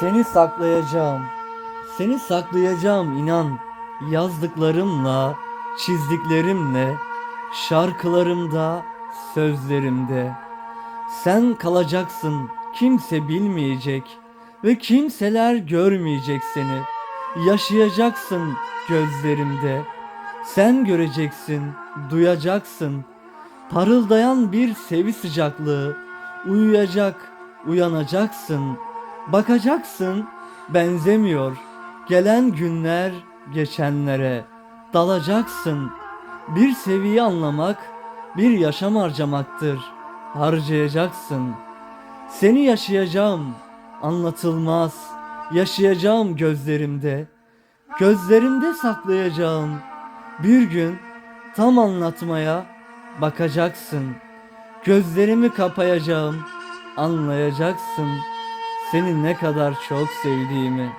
Seni saklayacağım. Seni saklayacağım inan. Yazdıklarımla, çizdiklerimle, şarkılarımda, sözlerimde. Sen kalacaksın, kimse bilmeyecek ve kimseler görmeyecek seni. Yaşayacaksın gözlerimde. Sen göreceksin, duyacaksın. Parıldayan bir sevi sıcaklığı. Uyuyacak, uyanacaksın. Bakacaksın, benzemiyor. Gelen günler geçenlere. Dalacaksın. Bir seviyi anlamak, bir yaşam harcamaktır. Harcayacaksın. Seni yaşayacağım, anlatılmaz. Yaşayacağım gözlerimde. Gözlerimde saklayacağım. Bir gün tam anlatmaya bakacaksın. Gözlerimi kapayacağım. Anlayacaksın. Seni ne kadar çok sevdiğimi.